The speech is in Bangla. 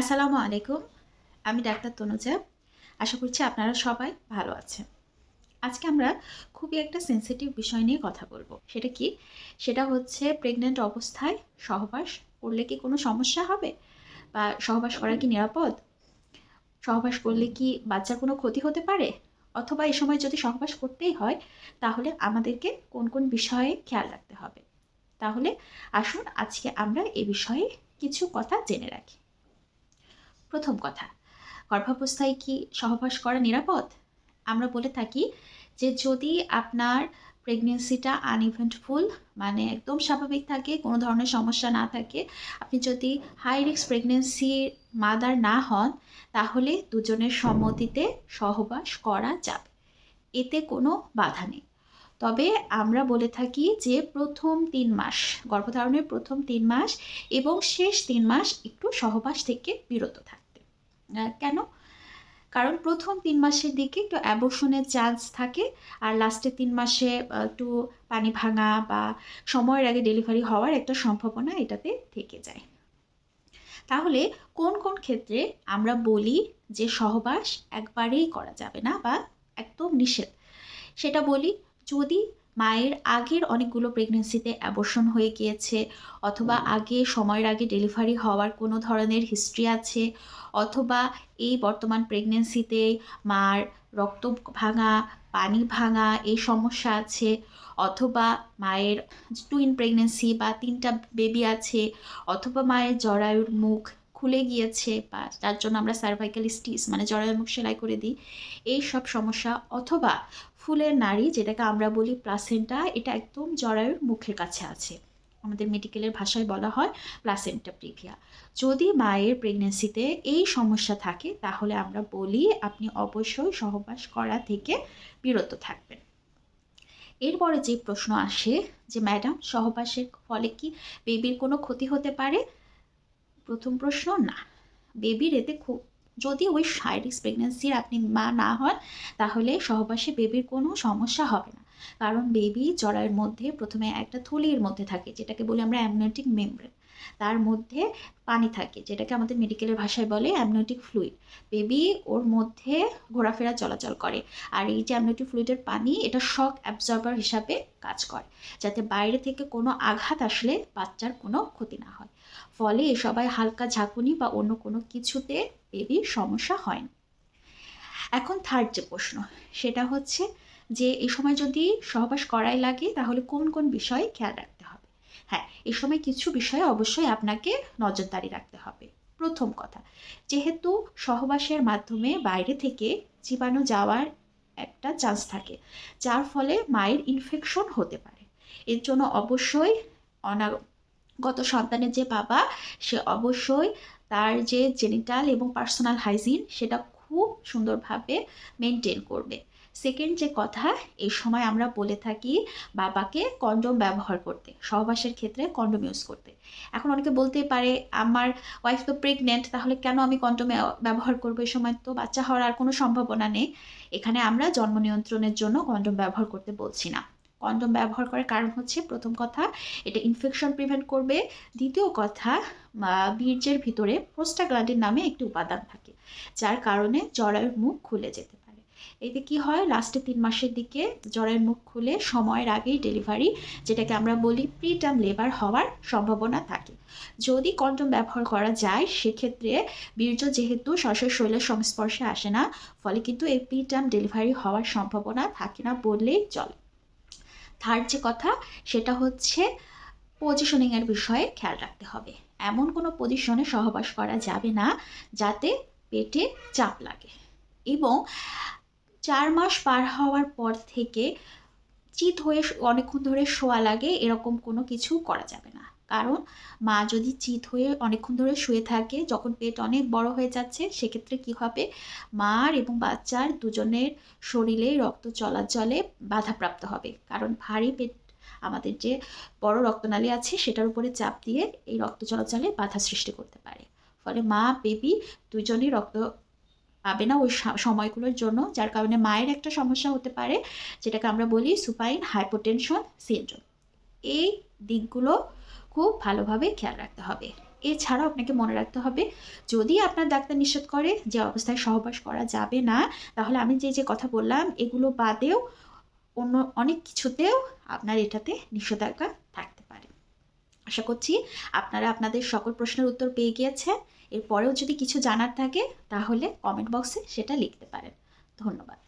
আসসালামু আলাইকুম, আমি ডাক্তার তনুজা। আশা করছি আপনারা সবাই ভালো আছেন। আজকে আমরা খুবই একটা সেন্সিটিভ বিষয় নিয়ে কথা বলব। সেটা কি? সেটা হচ্ছে প্রেগনেন্ট অবস্থায় সহবাস করলে কি কোনো সমস্যা হবে? বা সহবাস করা কি নিরাপদ? সহবাস করলে কি বাচ্চার কোনো ক্ষতি হতে পারে? অথবা এই সময় যদি সহবাস করতেই হয়, তাহলে আমাদেরকে কোন কোন বিষয়ে খেয়াল রাখতে হবে? তাহলে আসুন আজকে আমরা এ বিষয়ে কিছু কথা জেনে রাখি। প্রথম কথা। গর্ভাবস্থায় কি সহবাস করা নিরাপদ? আমরা বলে থাকি যে যদি আপনার প্রেগনেন্সিটা আনইভেন্টফুল মানে একদম স্বাভাবিক থাকে কোনো ধরনের সমস্যা না থাকে আপনি যদি হাই রিস্ক প্রেগনেন্সির মাদার না হন তাহলে দুজনের সম্মতিতে সহবাস করা যাবে। এতে কোনো বাধা নেই। তবে আমরা বলে থাকি যে প্রথম তিন মাস গর্ভধারণের প্রথম তিন মাস এবং শেষ তিন মাস একটু সহবাস থেকে বিরত আহ, কেন? কারণ প্রথম তিন মাসের দিকে একটু অ্যাবর্শনের চান্স থাকে, আর লাস্টে তিন মাসে একটু পানি ভাঙা বা সময়ের আগে ডেলিভারি হওয়ার একটা সম্ভাবনা এটাতে থেকে যায়। তাহলে কোন কোন ক্ষেত্রে আমরা বলি যে সহবাস একবারেই করা যাবে না বা একদম নিষেধ? সেটা বলি যদি মায়ের আগের অনেকগুলো প্রেগনেন্সিতে অ্যাবর্শন হয়ে গিয়েছে অথবা আগে সময়ের আগে ডেলিভারি হওয়ার কোনো ধরনের হিস্ট্রি আছে অথবা এই বর্তমান প্রেগনেন্সিতে মার রক্ত ভাঙা পানি ভাঙা এই সমস্যা আছে অথবা মায়ের টুইন প্রেগনেন্সি বা তিনটা বেবি আছে অথবা মায়ের জরায়ুর মুখ খুলে গিয়েছে বা যার জন্য আমরা সার্ভাইকাল স্টিচ মানে জরায়ুর মুখ সেলাই করে দিই। এই সব সমস্যা অথবা ফুলের নাড়ি, যেটাকে আমরা বলি প্লাসেন্টা এটা একদম জরায়ুর মুখের কাছে আছে। আমাদের মেডিকেলের ভাষায় বলা হয় প্লাসেন্টা প্রিভিয়া যদি মায়ের প্রেগনেন্সিতে এই সমস্যা থাকে, তাহলে আমরা বলি আপনি অবশ্যই সহবাস করা থেকে বিরত থাকবেন। এরপরে যে প্রশ্ন আসে যে, ম্যাডাম, সহবাসের ফলে কি বেবির কোনো ক্ষতি হতে পারে? প্রথম প্রশ্ন, না। বেবির এতে খুব যদি ওই সাইরিস প্রেগনেন্সির আপনি মা না হন, তাহলে সহবাসে বেবির কোনো সমস্যা হবে না। কারণ বেবি জরায়ের মধ্যে প্রথমে একটা থলির মধ্যে থাকে, যেটাকে বলি আমরা অ্যামনেটিক মেমব্রেন তার মধ্যে পানি থাকে, যেটাকে আমাদের মেডিকেলের ভাষায় বলে অ্যামনিওটিক ফ্লুইড বেবি ওর মধ্যে ঘোরাফেরা চলাচল করে। আর এই যে অ্যামনিওটিক ফ্লুইডের পানি, এটা শক অ্যাবজর্বার হিসাবে কাজ করে, যাতে বাইরে থেকে কোনো আঘাত আসলে বাচ্চার কোনো ক্ষতি না হয়। ফলে সবাই হালকা ঝাঁকুনি বা অন্য কোনো কিছুতে বেবির সমস্যা হয় না। এখন থার্ড যে প্রশ্ন, সেটা হচ্ছে যে এই সময় যদি সহবাস করাই লাগে, তাহলে কোন কোন বিষয়ে খেয়াল রাখতে হ্যাঁ এই সময় কিছু বিষয়ে অবশ্যই আপনাকে নজরদারি রাখতে হবে। প্রথম কথা, যেহেতু সহবাসের মাধ্যমে বাইরে থেকে জীবাণু যাওয়ার একটা চান্স থাকে, যার ফলে মায়ের ইনফেকশন হতে পারে। এর জন্য অবশ্যই অনাগত সন্তানের যে বাবা, সে অবশ্যই তার যে জেনিটাল এবং পার্সোনাল হাইজিন সেটা খুব সুন্দরভাবে মেনটেন করবে। সেকেন্ড যে কথা, এই সময় আমরা বলে থাকি বাবাকে কন্ডোম ব্যবহার করতে, সহবাসের ক্ষেত্রে কন্ডোম ইউজ করতে। এখন অনেকে বলতে পারে, আমার ওয়াইফ তো প্রেগনেন্ট তাহলে কেন আমি কন্ডোম ব্যবহার করব? এই সময় তো বাচ্চা হওয়ার আর কোনো সম্ভাবনা নেই। এখানে আমরা জন্ম নিয়ন্ত্রণের জন্য কন্ডোম ব্যবহার করতে বলছি না। কন্ডোম ব্যবহার করার কারণ হচ্ছে, প্রথম কথা, এটা ইনফেকশন প্রিভেন্ট করবে। দ্বিতীয় কথা বীর্যের ভিতরে প্রোস্টাগ্ল্যান্ডিন নামে একটি উপাদান থাকে, যার কারণে জরায়ুর মুখ খুলে যেতে এতে কি হয়? লাস্টে তিন মাসের দিকে জরায়ুর মুখ খুলে সময়ের আগেই ডেলিভারি যেটাকে আমরা বলি প্রিটার্ম লেবার হওয়ার সম্ভাবনা থাকে। যদি কন্ডোম ব্যবহার করা যায়, সেক্ষেত্রে বীর্য যেহেতু সরাসরি শরীরের সংস্পর্শে আসে না, ফলে কিন্তু এই প্রিটার্ম ডেলিভারি হওয়ার সম্ভাবনা থাকে না বললেই চলে। থার্ড যে কথা, সেটা হচ্ছে পজিশনিংয়ের বিষয়ে খেয়াল রাখতে হবে। এমন কোনো পজিশনে সহবাস করা যাবে না, যাতে পেটে চাপ লাগে। এবং চার মাস পার হওয়ার পর থেকে চিত হয়ে অনেকক্ষণ ধরে শোয়া লাগে, এরকম কোনো কিছু করা যাবে না। কারণ মা যদি চিত হয়ে অনেকক্ষণ ধরে শুয়ে থাকে, যখন পেট অনেক বড় হয়ে যাচ্ছে, সেক্ষেত্রে কি হবে? মার এবং বাচ্চার দুজনের শরীরে রক্ত চলাচলে বাধাপ্রাপ্ত হবে। কারণ ভারী পেট, আমাদের যে বড় রক্তনালী আছে, সেটার উপরে চাপ দিয়ে এই রক্ত চলাচলে বাধা সৃষ্টি করতে পারে। ফলে মা, বেবি দুজনেই রক্ত পাবে না ওই সময়গুলোর জন্য, যার কারণে মায়ের একটা সমস্যা হতে পারে, যেটাকে আমরা বলি সুপাইন হাইপোটেনশন সিনড্রোম এই দিকগুলো খুব ভালোভাবে খেয়াল রাখতে হবে। এছাড়াও আপনাকে মনে রাখতে হবে, যদি আপনার ডাক্তার নিষেধ করে যে অবস্থায় সহবাস করা যাবে না, তাহলে আমি যে যে কথা বললাম, এগুলো বাদেও অন্য অনেক কিছুতেও আপনার এটাতে নিষেধাজ্ঞা থাকতে পারে। আশা করছি আপনারা আপনাদের সকল প্রশ্নের উত্তর পেয়ে গিয়েছেন। এরপরেও যদি কিছু জানার থাকে তাহলে কমেন্ট বক্সে সেটা লিখতে পারেন। ধন্যবাদ।